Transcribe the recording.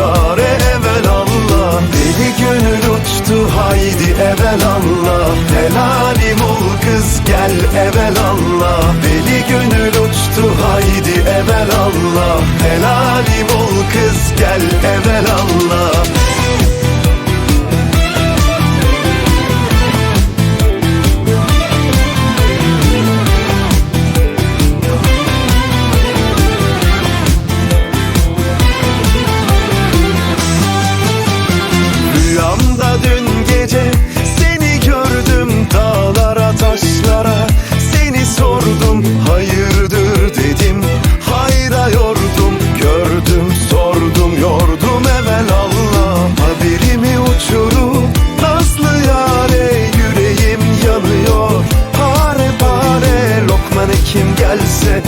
çare evvel Allah. Deli gönül uçtu haydi evvel Allah. Helalim ol kız gel evvel Allah. Deli gönül uçtu haydi evvel Allah. Helalim ol kız gel gece seni gördüm dağlara taşlara. Seni sordum hayırdır? dedim. Hayra yordum. Gördüm sordum yordum evvel Allah Haberimi uçurup nazlı yare yüreğim yanıyor. Pare pare lokman kim gelse